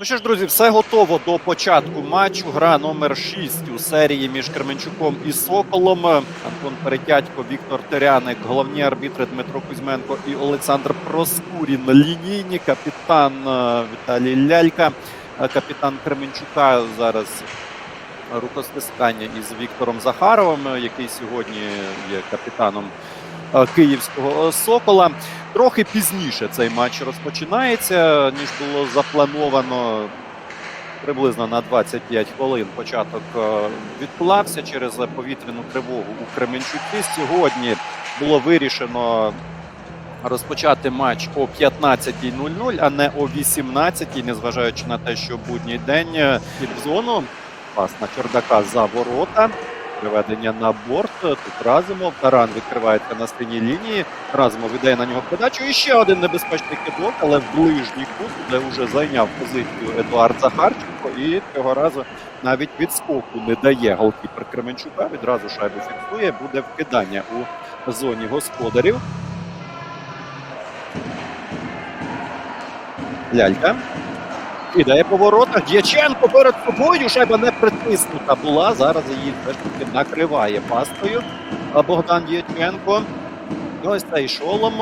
Ну що ж, друзі, все готово до початку матчу. Гра номер 6 у серії між Кременчуком і Соколом. Антон Перетятько, Віктор Теряник, головні арбітри Дмитро Кузьменко і Олександр Проскурін. Лінійні капітан е, Віталій Лялька, е, капітан Кременчука зараз. Рукостискання із Віктором Захаровим, е, який сьогодні є капітаном київського Сокола. Трохи пізніше цей матч розпочинається, ніж було заплановано. Приблизно на 25 хвилин початок е, відклався через повітряну тривогу у Кременчуці. Сьогодні було вирішено розпочати матч о 15.00, а не о 18.00, незважаючи на те, що будній день е, під зону пас на Чордака за ворота. Приведення на борт. Тут Разумов. Таран відкривається на синій лінії. Разумов віддає на нього передачу. І ще один небезпечний кидок, але в ближній кут, де вже зайняв позицію Едуард Захарченко. І цього разу навіть відскоку не дає голкіпер Кременчука. Відразу шайбу фіксує. Буде вкидання у зоні господарів. Лялька. Кидає по воротах. Дяченко перед собою. Шайба не притиснута була. Зараз її все ж таки накриває пастою. А Богдан Дяченко. Ось цей шолом.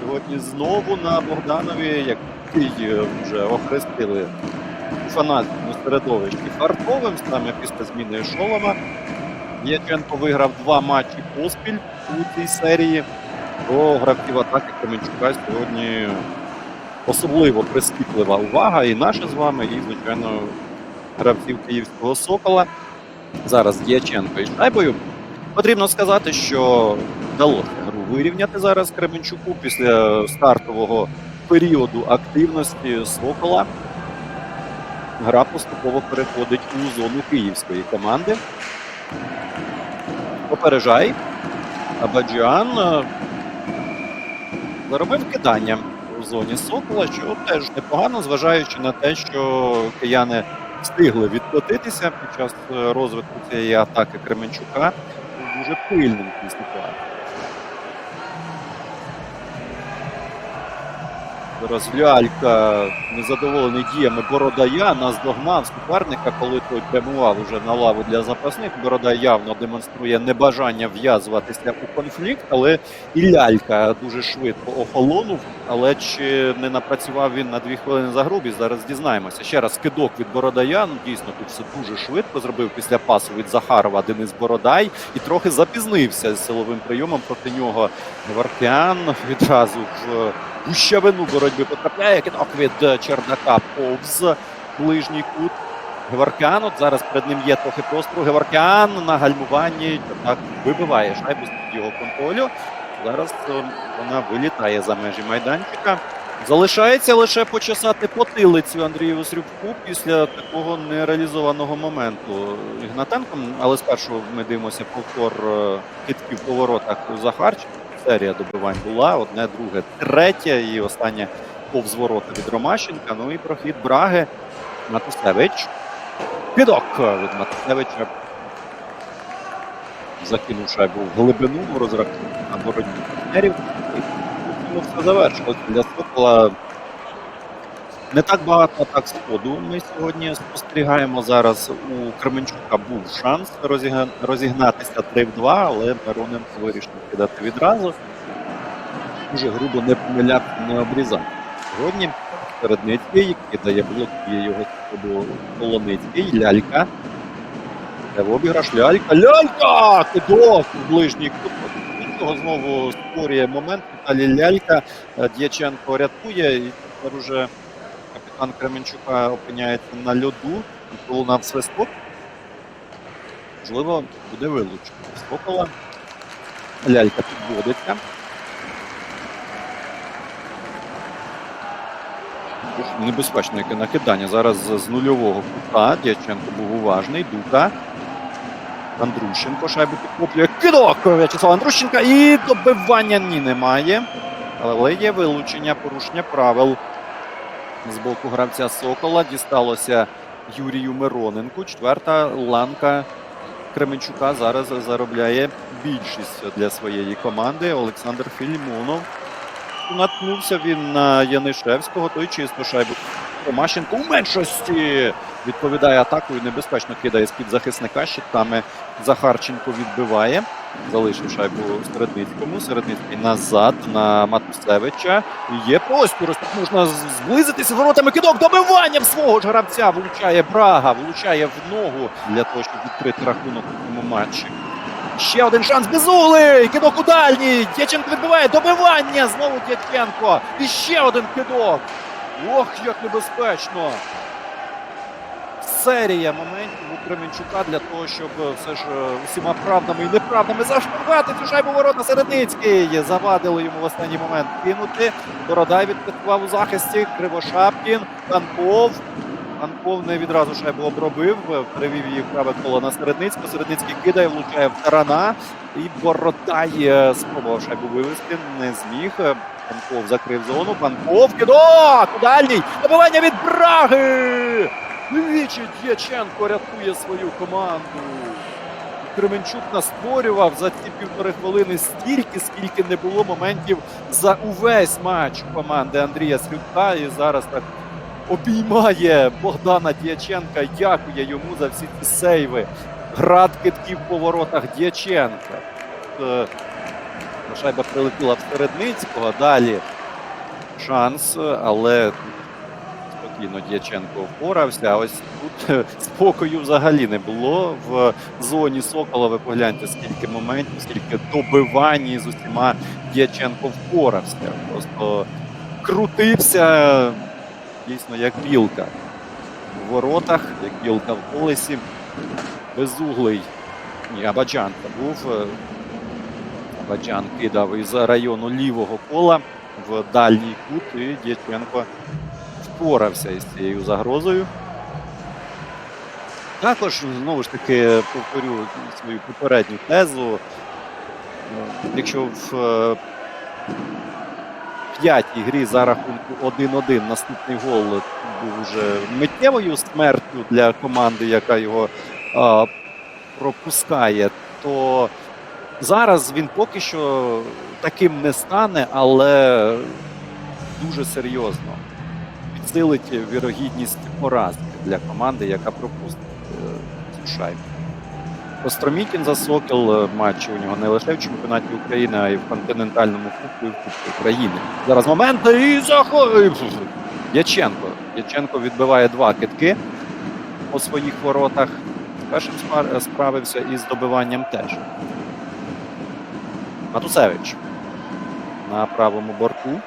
Сьогодні знову на Богданові, який е, вже охрестили у фанатському середовищі фартовим, саме після зміни шолома. Дяченко виграв два матчі поспіль у цій серії. До гравців атаки Кременчука сьогодні особливо прискіплива увага і наша з вами, і, звичайно, гравців київського Сокола. Зараз Дяченко із шайбою. Потрібно сказати, що вдалося гру вирівняти зараз Кременчуку після стартового періоду активності Сокола. Гра поступово переходить у зону київської команди. Попереджай. Абаджіан е, заробив кидання зоні Сокола, що теж непогано, зважаючи на те, що кияни встигли відкотитися під час е, розвитку цієї атаки Кременчука дуже пильним ситуації. Зараз Лялька незадоволений діями Бородая наздогнав суперника, коли той прямував уже на лаву для запасних. Бородай явно демонструє небажання в'язуватися у конфлікт, але і лялька дуже швидко охолонув. Але чи не напрацював він на дві хвилини за грубі? Зараз дізнаємося. Ще раз кидок від Бородая. Ну дійсно тут все дуже швидко зробив після пасу від Захарова Денис Бородай і трохи запізнився з силовим прийомом проти нього. Гвартіан відразу в гущавину боротьби потрапляє. Кидок від Чердака повз ближній кут. Геворкян, от зараз перед ним є трохи простору. Геворкян на гальмуванні так вибиває шайбу з його контролю. Зараз е, вона вилітає за межі майданчика. Залишається лише почесати потилицю Андрію Срюбку після такого нереалізованого моменту Ігнатенком. Але спершу ми дивимося повтор е, китків по воротах у Захарченка. Серія добивань була, одне, друге, третє і останнє повзвороти від Ромащенка. Ну і прохід Браги. Матусевич. Підок від Матусевича. Закинув шайбу в глибину розрахунку на боротьбу партнерів. І ну, все завершилось для Сокола. Не так багато атак сходу ми сьогодні спостерігаємо. Зараз у Кременчука був шанс розігна- розігнатися 3 в 2, але Мироненко вирішив кидати відразу. Дуже грубо не помилявся, не обрізав. Сьогодні Середницький кидає блок, є його сходу Полоницький, лялька. В обіграш лялька. Лялька! Кидок ближній кут. Нічого знову створює момент. Віталій лялька. Е, Дяченко рятує. І тепер уже капітан Кременчука опиняється на льоду. Пролунав свисток. Можливо, буде вилучено. Сокола. Лялька підводиться. Небезпечне яке накидання. Зараз з нульового кута. Дяченко був уважний. Дука. Андрущенко шайбу підхоплює. Кидок В'ячеслава Андрущенка. І добивання ні немає. Але є вилучення, порушення правил з боку гравця Сокола. Дісталося Юрію Мироненку. Четверта ланка Кременчука зараз заробляє більшість для своєї команди. Олександр Філімонов. Наткнувся він на Янишевського, той чисто шайбу Марко Мащенко у меншості відповідає атакою. Небезпечно кидає з-під захисника. Щитами Захарченко відбиває. Залишив шайбу Середницькому. Середницький назад на Матусевича. Є простір. Тут можна зблизитися воротами. Кидок добиванням свого ж гравця. Влучає Брага, влучає в ногу для того, щоб відкрити рахунок у цьому матчі. Ще один шанс Безуглий! Кидок у дальній! Дяченко відбиває добивання! Знову Дяченко! І ще один кидок! Ох, як небезпечно! Серія моментів у Кременчука для того, щоб е, все ж е, усіма правдами і неправдами заштовхати цю шайбу ворота Середницький. Завадили йому в останній момент кинути. Бородай відпрацював у захисті. Кривошапкін, Танков. Танков не відразу шайбу обробив, перевів її праве коло на Середницького. Середницький кидає, влучає в тарана. І Бородай е, спробував шайбу вивести, не зміг. Панков закрив зону. Панков кидок! Дальній! Добивання від Браги! Двічі Дяченко рятує свою команду. Кременчук настворював за ці півтори хвилини стільки, скільки не було моментів за увесь матч команди Андрія Слюка. І зараз так обіймає Богдана Дяченка. Дякує йому за всі ці сейви. Град китків по воротах Дяченка. Е, Шайба прилетіла в Середницького. Далі шанс, але спокійно Дяченко впорався. А ось тут е, спокою взагалі не було в зоні Сокола. Ви погляньте, скільки моментів, скільки добивань з усіма Дяченко впорався. Просто крутився дійсно як білка в воротах, як білка в колесі. Безуглий. Ні, Абаджан був. Абаджан кидав із району лівого кола в дальній кут, і Дяченко впорався із цією загрозою. Також, знову ж таки, повторю свою попередню тезу. Е, Якщо в е, п'ятій грі за рахунку 1-1 наступний гол був уже миттєвою смертю для команди, яка його а, пропускає, то зараз він поки що таким не стане, але дуже серйозно підсилить вірогідність поразки для команди, яка пропустить е, цю шайбу. Остромітін за Сокіл е, матчі у нього не лише в чемпіонаті України, а й в континентальному кубку і в Кубку України. Зараз момент і захоп... Яченко. Яченко відбиває два китки по своїх воротах. Першим справився і з добиванням теж. Матусевич на правому борту.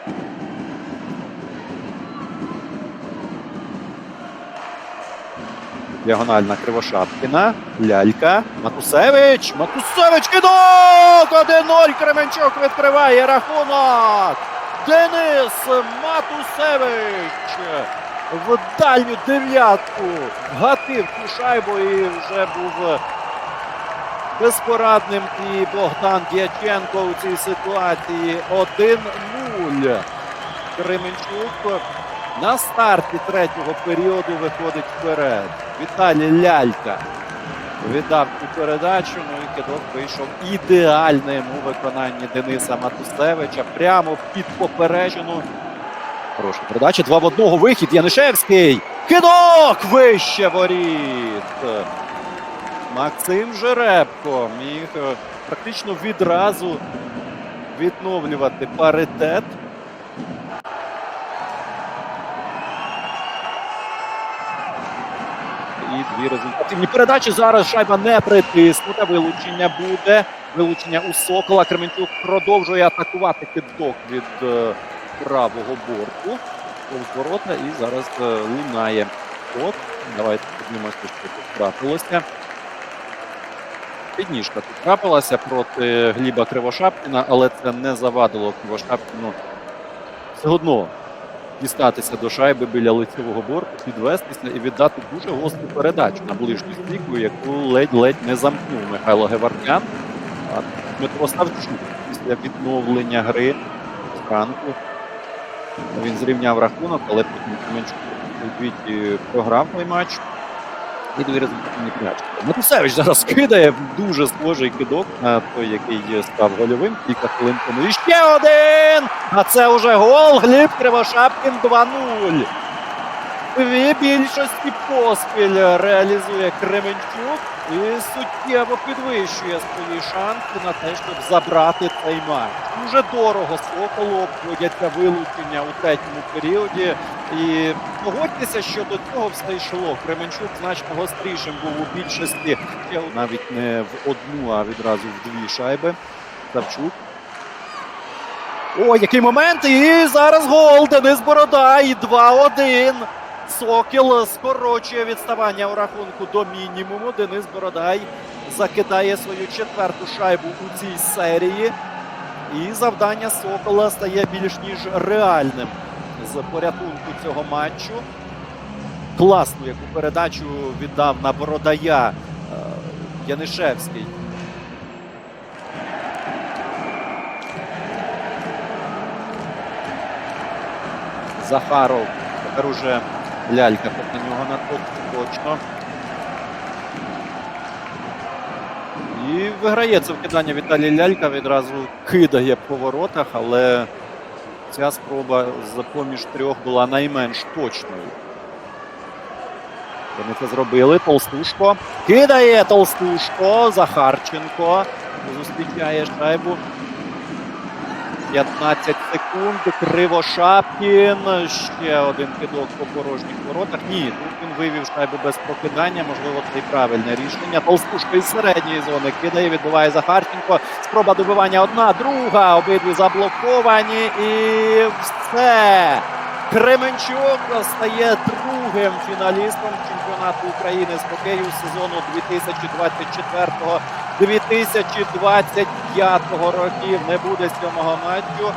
Діагональна Кривошапкіна. Лялька. Матусевич. Матусевич кидок! 1-0. Кременчук відкриває рахунок. Денис Матусевич в дальню дев'ятку гатив цю шайбу і вже був безпорадним і Богдан Дяченко у цій ситуації 1-0. Кременчук на старті третього періоду виходить вперед. Віталій Лялька віддав цю передачу. Ну і кидок вийшов ідеальним у виконанні Дениса Матусевича. Прямо під попереджену. Хороша передача. Два в одного вихід. Янишевський. Кидок вище воріт. Максим Жеребко міг практично відразу відновлювати паритет. І дві результативні передачі. Зараз шайба не притиснута. Вилучення буде. Вилучення у Сокола. Кременчук продовжує атакувати кидок від е, правого борту. Повзворотна і зараз е, лунає код. Давайте подивимося, що тут трапилося. Підніжка тут трапилася проти Гліба Кривошапкіна, але це не завадило Кривошапкіну все одно дістатися до шайби біля лицевого борту, підвестися і віддати дуже гостру передачу на ближню стійку, яку ледь-ледь не замкнув Михайло Гевардян. А Дмитро Савчук після відновлення гри зранку. Він зрівняв рахунок, але потім Кременчук у програв той матч. І дві результативні. Матусевич зараз кидає дуже схожий кидок на той, який став гольовим кілька хвилин тому. І ще один! А це вже гол. Гліб Кривошапкін 2-0. Дві більшості поспіль реалізує Кременчук і суттєво підвищує свої шанси на те, щоб забрати цей матч. Дуже дорого Соколу обходяться вилучення у третьому періоді. І погодьтеся, що до цього все йшло. Кременчук значно гострішим був у більшості, навіть не в одну, а відразу в дві шайби. Савчук. О, який момент! І зараз гол Денис Борода. І 2-1. Сокіл скорочує відставання у рахунку до мінімуму. Денис Бородай закидає свою четверту шайбу у цій серії. І завдання Сокола стає більш ніж реальним з порятунку цього матчу. Класну яку передачу віддав на Бородая е, Янишевський. Захаров. Тепер уже лялька проти нього на точно. І виграє це вкидання Віталій Лялька. Відразу кидає по воротах, але ця спроба з поміж трьох була найменш точною. Вони це зробили. Толстушко. Кидає Толстушко. Захарченко. Зустрічає шайбу. 15 секунд. Кривошапкін. Ще один кидок по порожніх воротах. Ні, тут він вивів шайбу без прокидання. Можливо, це і правильне рішення. Толстушко із середньої зони кидає, відбиває Захарченко. Спроба добивання одна, друга. Обидві заблоковані. І все. Кременчук стає другим фіналістом чемпіонату України з хокею сезону 2024-2025 років. Не буде сьомого матчу.